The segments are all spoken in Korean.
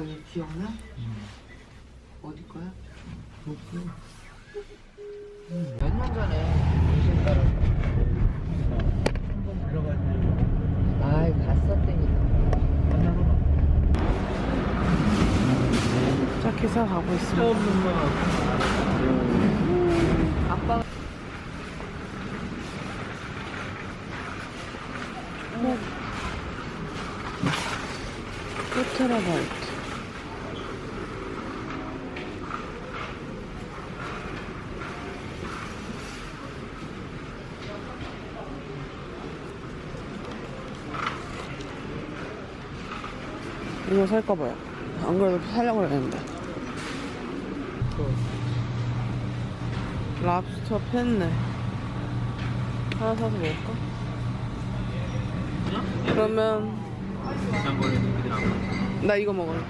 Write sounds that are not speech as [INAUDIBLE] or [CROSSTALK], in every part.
오빠 이거 기억나? 어디 거야? 몇 년 전에 문신 따라 아이 갔었다니까 만나러 시작해서 가고 있습니다. 아빠 호텔아바이트. 이거 살까 봐요. 안 그래도 살려고 했는데. 랍스터 펜네. 하나 사서 먹을까? 그러면 나 이거 먹을래.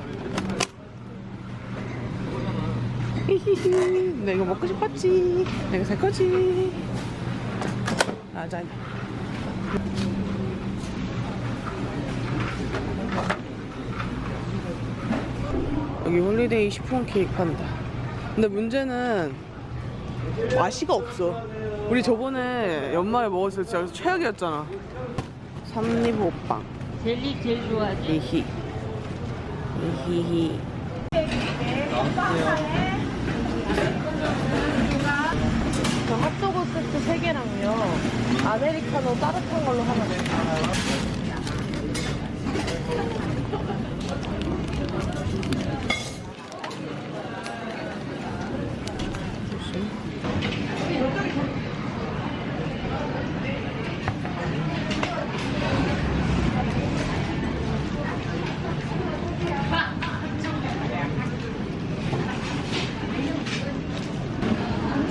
히히히. [LAUGHS] 나 이거 먹고 싶었지. 내가 살 거지. 맞아. 여기 홀리데이 시폰 케이크 판다. 근데 문제는 맛이가 없어. 우리 저번에 연말에 먹었을 때 진짜 최악이었잖아. 삼립 호빵. 젤리 제일 좋아하지? 히히. 히히히. 저 핫도그 세트 3개랑요. 아메리카노 따뜻한 걸로 하나 요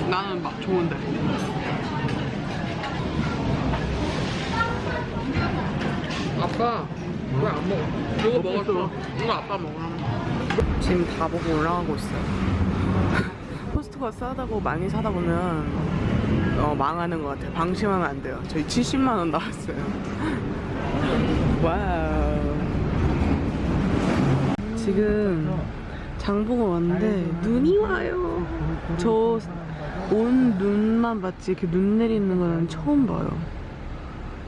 나는 막 좋은데. 아빠 왜 안 먹어? 이거 먹었어. 이거 아빠 먹어. 지금 다 보고 올라가고 있어요. [LAUGHS] 포스트가 싸다고 많이 사다 보면 어, 망하는 것 같아요. 방심하면 안 돼요. 저희 70만 원 나왔어요. [LAUGHS] 와우. 지금 장보고 왔는데 눈이 와요. 저 온 눈만 봤지 이렇게 눈 내리는 거는 처음 봐요.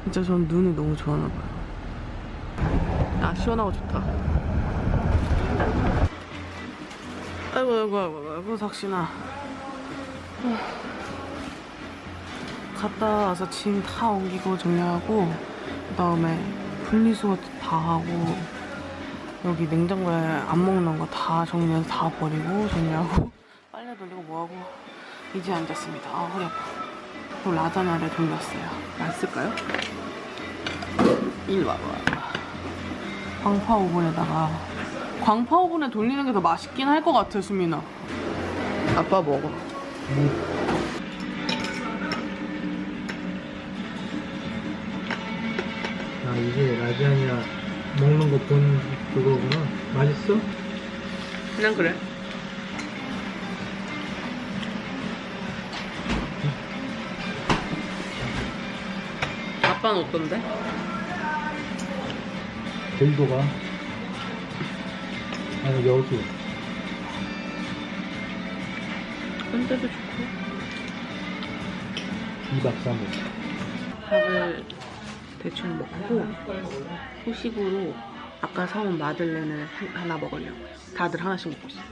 진짜 전 눈이 너무 좋아나 봐요. 아 시원하고 좋다. 아이고 아이고 아이고 아이고 삭신아. 갔다 와서 짐 다 옮기고 정리하고 그 다음에 분리수거 다 하고 여기 냉장고에 안 먹는 거 다 정리해서 다 버리고 정리하고 [LAUGHS] 빨래 돌리고 뭐하고 이제 앉았습니다. 아 허리 아파. 또 라자냐를 돌렸어요. 맛있을까요? 일 와봐. 광파 오븐에다가 광파 오븐에 돌리는 게 더 맛있긴 할 것 같아 수민아. 아빠 먹어. 아 이게 라자냐 먹는 거 본 그거구나 맛있어? 그냥 그래. 아빠는 어떤데? 제주도가 아니 여주 혼자도 좋고. 2박 3일 밥을 대충 먹고 후식으로 아까 사온 마들렌을 한- 하나 먹으려고요. 다들 하나씩 먹고 있어요.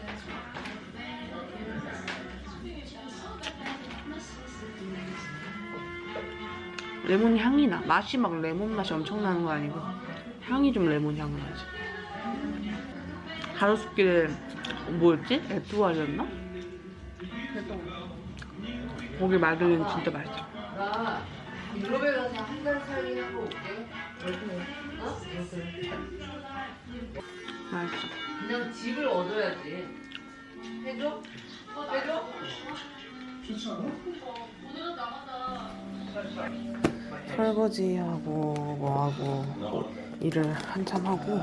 레몬 향이 나. 맛이 막 레몬 맛이 엄청 나는 거 아니고 향이 좀 레몬 향 나지. 가로수길에 뭐였지? 에뚜알이었나? 거기 마들렌 진짜 맛있어. 유럽에 가서 한 달 살기 하고 올게 맛있어. 그냥 집을 얻어야지 해줘? 해줘? 설거지하고 뭐하고 일을 한참 하고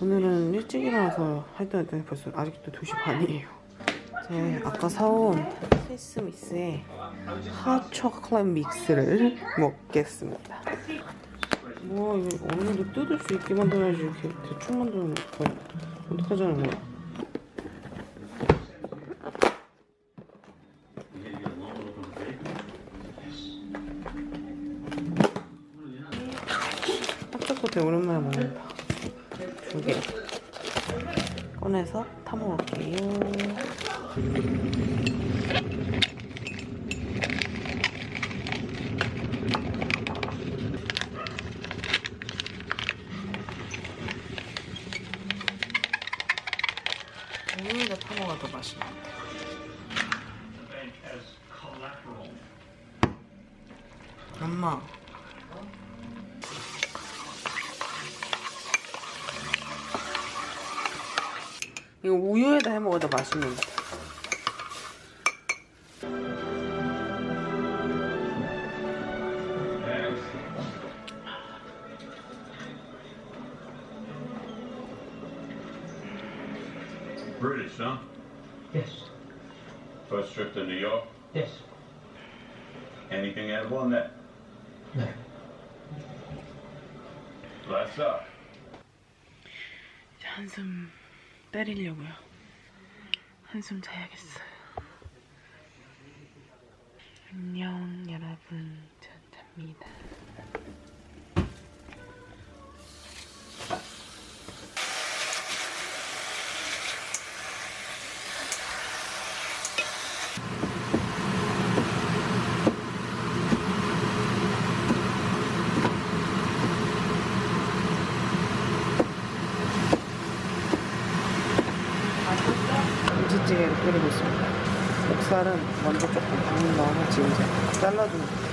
오늘은 일찍 일어나서 할때 했더니 벌써 아직도 2시 반이에요. 제 아까 사온 스위스미스의 핫 초콜릿 믹스를 먹겠습니다. 뭐 이거 어느 정도 뜯을 수 있게 만들어야지 이렇게 대충 만들면 하는 해 먹어야 더 맛있는 것 같아. British, huh? Yes. First trip to New York. Yes. Anything edible in that? No. Bless up. 한숨 때리려고요. 한숨 자야겠어요. 안녕 여러분, 전 잡니다. 김치찌개를 끓이고 있습니다. 목살은 먼저 조금 방울 넣어서 지금 잘라주는 거예요.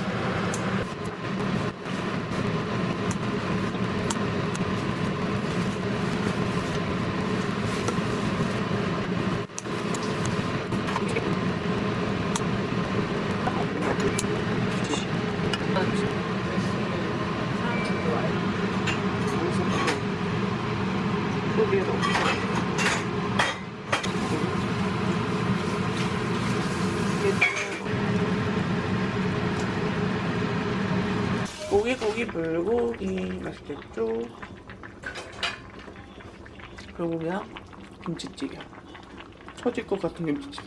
소비로 고기 고기 불고기 맛있겠죠? 불고기랑 김치찌개 처질 것 같은 김치찌개.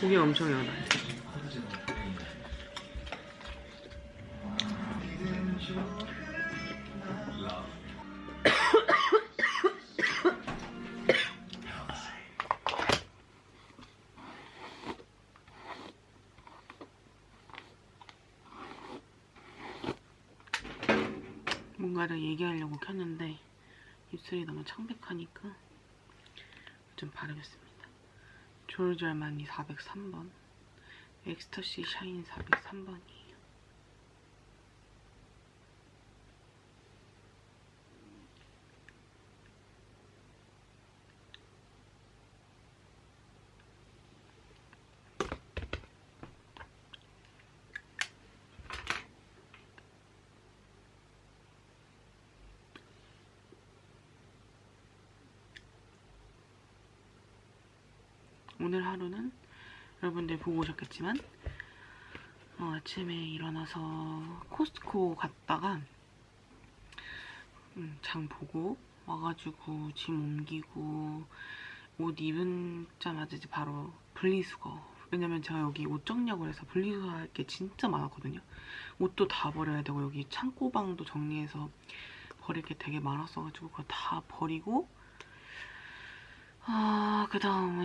고기 엄청 연해 뭔가를 얘기하려고 켰는데 입술이 너무 창백하니까 좀 바르겠습니다. 알마니 403번 엑스터시 샤인 403번이 오늘 하루는 여러분들 보고 오셨겠지만 어, 아침에 일어나서 코스트코 갔다가 음, 장 보고 와가지고 짐 옮기고 옷 입은자마자 이제 바로 분리수거. 왜냐면 제가 여기 옷 정리하고 해서 분리수거할 게 진짜 많았거든요. 옷도 다 버려야 되고 여기 창고방도 정리해서 버릴 게 되게 많았어가지고 그거 다 버리고 아, 그 다음에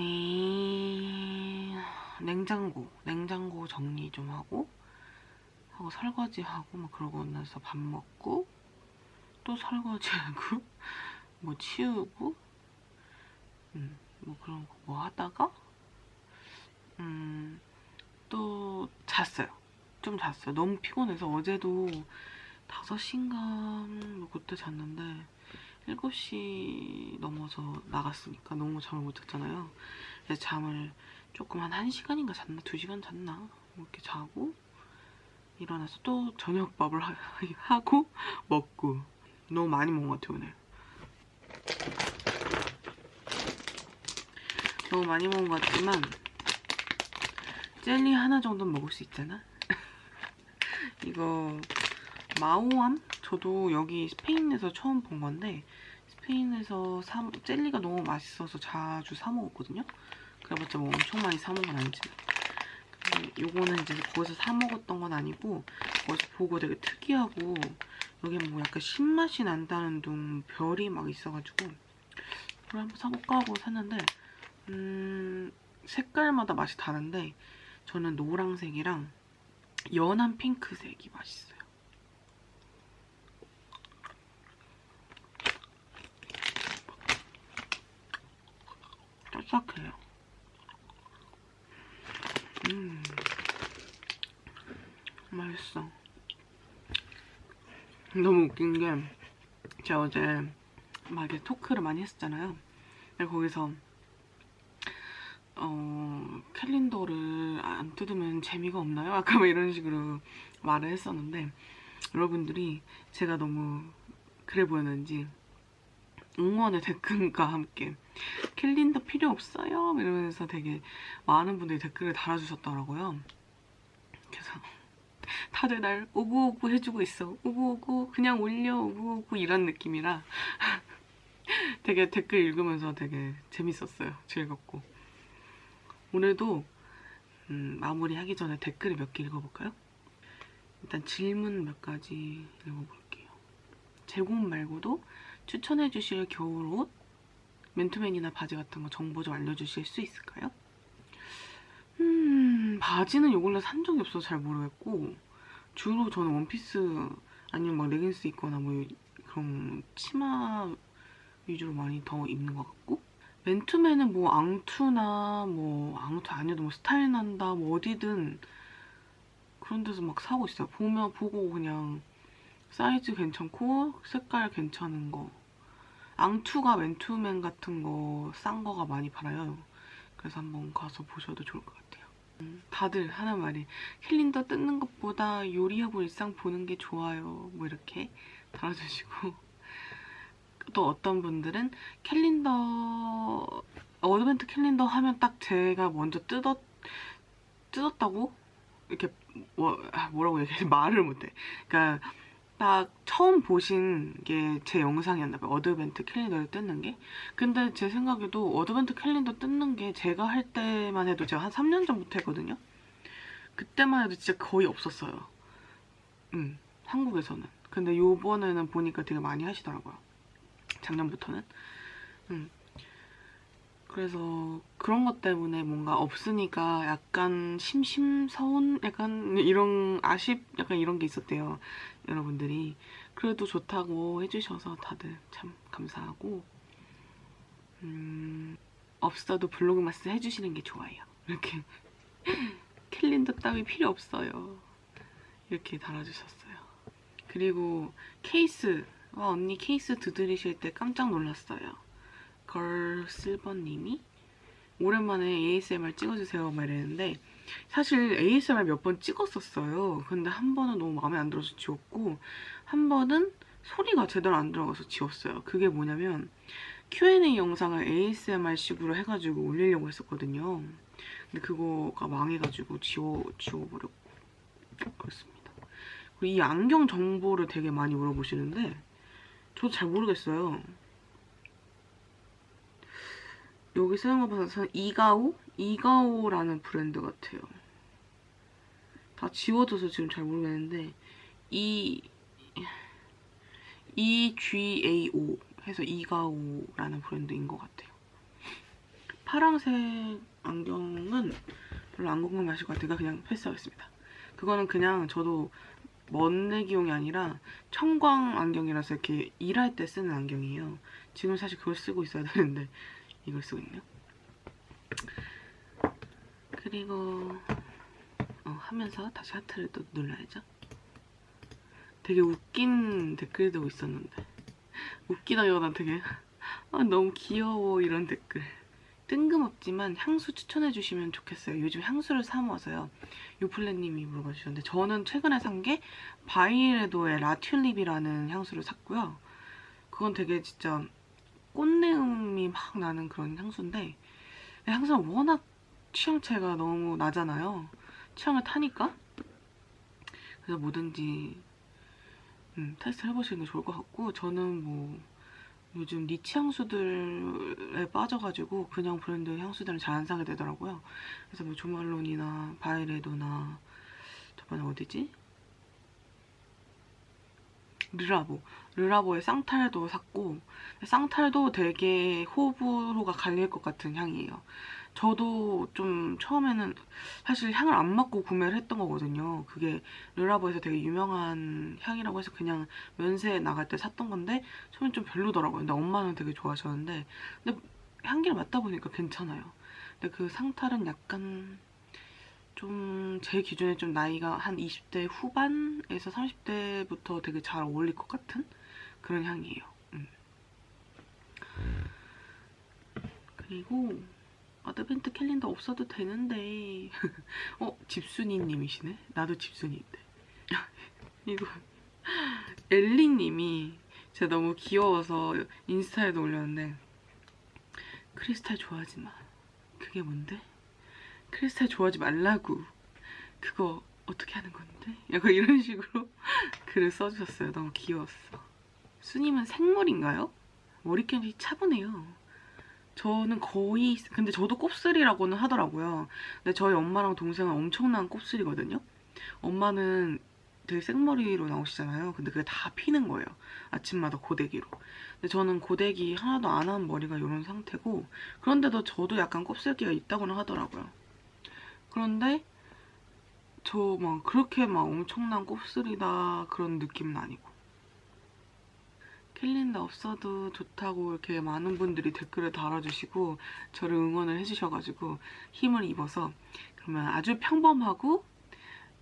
냉장고, 냉장고 정리 좀 하고 하고 설거지 하고 막 그러고 나서 밥 먹고 또 설거지 [LAUGHS] 하고 뭐 치우고 음, 뭐 그런 거 뭐 하다가 음, 또 잤어요. 좀 잤어요. 너무 피곤해서 어제도 5시인가 뭐 그때 잤는데 7시 넘어서 나갔으니까 너무 잠을 못 잤잖아요. 그래서 잠을 조금 한 1시간인가 잤나? 2시간 잤나? 뭐 이렇게 자고 일어나서 또 저녁밥을 하, [LAUGHS] 하고 먹고 너무 많이 먹은 것 같아요, 오늘. 너무 많이 먹은 것 같지만 젤리 하나 정도는 먹을 수 있잖아. [LAUGHS] 이거 마오암? 저도 여기 스페인에서 처음 본 건데 스페인에서 사, 젤리가 너무 맛있어서 자주 사 먹었거든요. 그래봤자 뭐 엄청 많이 사 먹은 건 아니지만 요거는 이제 거기서 사 먹었던 건 아니고 거기서 보고 되게 특이하고 여기 뭐 약간 신맛이 난다는 둥 별이 막 있어가지고 이걸 한번 사볼까 하고 샀는데 음 색깔마다 맛이 다른데 저는 노란색이랑 연한 핑크색이 맛있어요. 짝짝해요. 음, 맛있어. 너무 웃긴 게 제가 어제 막 이렇게 토크를 많이 했었잖아요. 거기서 어 캘린더를 안 뜯으면 재미가 없나요? [LAUGHS] 아까 뭐 이런 식으로 말을 했었는데 여러분들이 제가 너무 그래 보였는지 응원의 댓글과 함께 캘린더 필요 없어요 이러면서 되게 많은 분들이 댓글을 달아주셨더라고요. 그래서 다들 날 오구오구 해주고 있어. 오구오구 그냥 올려 오구오구 이런 느낌이라 [LAUGHS] 되게 댓글 읽으면서 되게 재밌었어요. 즐겁고 오늘도 음, 마무리하기 전에 댓글을 몇 개 읽어볼까요? 일단 질문 몇 가지 읽어볼게요. 제목 말고도 추천해 주실 겨울옷, 맨투맨이나 바지 같은 거 정보 좀 알려주실 수 있을까요? 음, 바지는 요걸로 산 적이 없어서 잘 모르겠고 주로 저는 원피스 아니면 막 레깅스 입거나 뭐 그런 치마 위주로 많이 더 입는 것 같고 맨투맨은 뭐 앙투나 뭐 앙투 아니어도 뭐 스타일 난다 뭐 어디든 그런 데서 막 사고 있어요. 보면 보고 그냥 사이즈 괜찮고 색깔 괜찮은 거 앙투가 맨투맨 같은 거 싼 거가 많이 팔아요. 그래서 한번 가서 보셔도 좋을 것 같아요. 음, 다들 하는 말이 캘린더 뜯는 것보다 요리하고 일상 보는 게 좋아요. 뭐 이렇게 달아주시고 [LAUGHS] 또 어떤 분들은 캘린더 어드벤트 캘린더 하면 딱 제가 먼저 뜯었 뜯었다고 이렇게 뭐, 아, 뭐라고 얘기해 [LAUGHS] 말을 못해. 그러니까 딱 처음 보신 게 제 영상이었나 봐요. 어드벤트 캘린더를 뜯는 게. 근데 제 생각에도 어드벤트 캘린더 뜯는 게 제가 할 때만 해도 제가 한 3년 전부터 했거든요. 그때만 해도 진짜 거의 없었어요. 음, 한국에서는. 근데 요번에는 보니까 되게 많이 하시더라고요. 작년부터는. 음. 그래서 그런 것 때문에 뭔가 없으니까 약간 심심서운 약간 이런 아쉽 약간 이런 게 있었대요. 여러분들이. 그래도 좋다고 해주셔서 다들 참 감사하고 음, 없어도 블로그 마스 해주시는 게 좋아요. 이렇게 [LAUGHS] 캘린더 따위 필요 없어요. 이렇게 달아주셨어요. 그리고 케이스 와 언니 케이스 두드리실 때 깜짝 놀랐어요. 걸실버님이 오랜만에 ASMR 찍어주세요 막 이랬는데 사실 ASMR 몇 번 찍었었어요. 근데 한 번은 너무 마음에 안 들어서 지웠고 한 번은 소리가 제대로 안 들어가서 지웠어요. 그게 뭐냐면 Q&A 영상을 ASMR식으로 해가지고 올리려고 했었거든요. 근데 그거가 망해가지고 지워, 지워버렸고 그렇습니다. 그리고 이 안경 정보를 되게 많이 물어보시는데 저도 잘 모르겠어요. 여기 쓰는 거 봐서 이가오? 이가오라는 브랜드 같아요. 다 지워져서 지금 잘 모르겠는데 이 EGAO 해서 이가오라는 브랜드인 것 같아요. 파랑색 안경은 별로 안 궁금하실 것 같으니까 그냥 패스하겠습니다. 그거는 그냥 저도 먼내기용이 아니라 청광 안경이라서 이렇게 일할 때 쓰는 안경이에요. 지금 사실 그걸 쓰고 있어야 되는데 이걸 쓰고 있네요. 그리고 어, 하면서 다시 하트를 또 눌러야죠. 되게 웃긴 댓글도 있었는데 웃기다기보다 되게 아, 너무 귀여워 이런 댓글 뜬금없지만 향수 추천해주시면 좋겠어요. 요즘 향수를 사 모아서요. 요플레님이 물어봐 주셨는데 저는 최근에 산 게 바이레도의 라튤립이라는 향수를 샀고요. 그건 되게 진짜 꽃내음이 막 나는 그런 향수인데 향수는 워낙 취향차이가 너무 나잖아요. 취향을 타니까. 그래서 뭐든지 음, 테스트 해보시는 게 좋을 것 같고 저는 뭐 요즘 니치 향수들에 빠져가지고 그냥 브랜드 향수들은 잘안 사게 되더라고요. 그래서 뭐 조말론이나 바이레도나 저번에 어디지? 르라보. 르라보의 쌍탈도 샀고 쌍탈도 되게 호불호가 갈릴 것 같은 향이에요. 저도 좀 처음에는 사실 향을 안 맡고 구매를 했던 거거든요. 그게 르라보에서 되게 유명한 향이라고 해서 그냥 면세 나갈 때 샀던 건데 처음엔 좀 별로더라고요. 근데 엄마는 되게 좋아하셨는데 근데 향기를 맡다 보니까 괜찮아요. 근데 그 상탈은 약간 좀 제 기준에 좀 나이가 한 20대 후반에서 30대부터 되게 잘 어울릴 것 같은 그런 향이에요. 음. 그리고 어드벤트 캘린더 없어도 되는데 [LAUGHS] 어? 집순이님이시네? 나도 집순이인데 [LAUGHS] 이거 엘리님이 제가 너무 귀여워서 인스타에도 올렸는데 크리스탈 좋아하지 마 그게 뭔데? 크리스탈 좋아하지 말라고 그거 어떻게 하는 건데? 약간 이런 식으로 [LAUGHS] 글을 써주셨어요 너무 귀여웠어 수님은 생물인가요? 머리결이 차분해요 저는 거의 근데 저도 곱슬이라고는 하더라고요. 근데 저희 엄마랑 동생은 엄청난 곱슬이거든요. 엄마는 되게 생머리로 나오시잖아요. 근데 그게 다 피는 거예요. 아침마다 고데기로. 근데 저는 고데기 하나도 안 한 머리가 이런 상태고 그런데도 저도 약간 곱슬기가 있다고는 하더라고요. 그런데 저 막 그렇게 막 엄청난 곱슬이다 그런 느낌은 아니고 캘린더 없어도 좋다고 이렇게 많은 분들이 댓글을 달아주시고 저를 응원을 해주셔가지고 힘을 입어서 그러면 아주 평범하고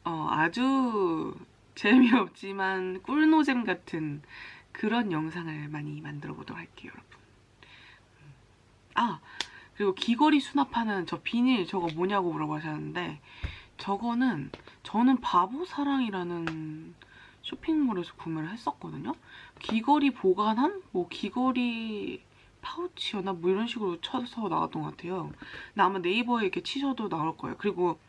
어, 아주 재미없지만 꿀노잼 같은 그런 영상을 많이 만들어 보도록 할게요, 여러분. 음. 아 그리고 귀걸이 수납하는 저 비닐 저거 뭐냐고 물어보셨는데 저거는 저는 바보사랑이라는 쇼핑몰에서 구매를 했었거든요. 귀걸이 보관함? 뭐 귀걸이 파우치였나? 뭐 이런 식으로 쳐서 나왔던 것 같아요. 근데 아마 네이버에 이렇게 치셔도 나올 거예요. 그리고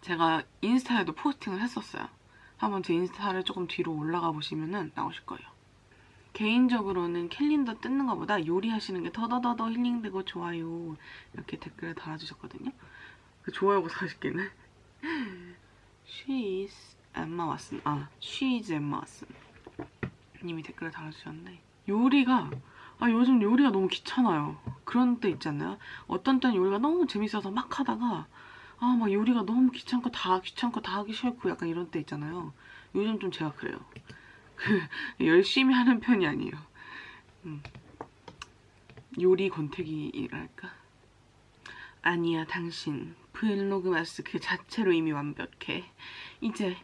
제가 인스타에도 포스팅을 했었어요. 한번 제 인스타를 조금 뒤로 올라가 보시면 나오실 거예요. 개인적으로는 캘린더 뜯는 것보다 요리하시는 게 더더더더 힐링되고 좋아요. 이렇게 댓글을 달아주셨거든요. 그 좋아요고 사실게는. She is 엠마 왓슨 아 She is 엠마 왓슨 님이 댓글을 달아주셨는데. 요리가 아 요즘 요리가 너무 귀찮아요. 그런 때 있지 않나요? 어떤 때는 요리가 너무 재밌어서 막 하다가 아 막 요리가 너무 귀찮고 다 귀찮고 다 하기 싫고 약간 이런 때 있잖아요. 요즘 좀 제가 그래요. 그 [LAUGHS] 열심히 하는 편이 아니에요. 음. 요리 권태기랄까? 아니야 당신. 브이로그 마스크 그 자체로 이미 완벽해. 이제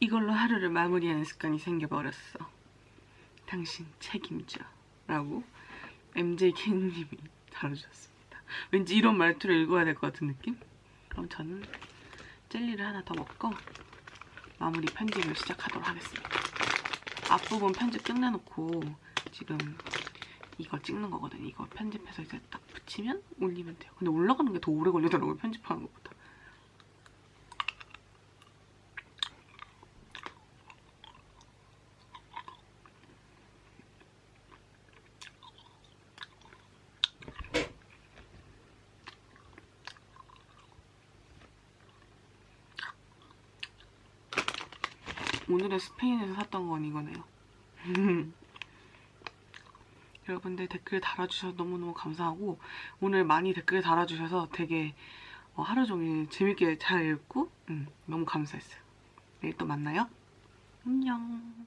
이걸로 하루를 마무리하는 습관이 생겨버렸어. 당신 책임져. 라고 MJK님이 [LAUGHS] 다뤄주셨습니다. 왠지 이런 말투를 읽어야 될 것 같은 느낌? 그럼 저는 젤리를 하나 더 먹고 마무리 편집을 시작하도록 하겠습니다 앞부분 편집 끝내놓고 지금 이거 찍는 거거든요. 이거 편집해서 이제 딱 붙이면 올리면 돼요. 근데 올라가는 게 더 오래 걸리더라고요. 편집하는 것보다. 오늘의 스페인에서 샀던 건 이거네요. [LAUGHS] 여러분들 댓글 달아주셔서 너무너무 감사하고 오늘 많이 댓글 달아주셔서 되게 어, 하루 종일 재밌게 잘 읽고 음, 너무 감사했어요. 내일 또 만나요. 안녕.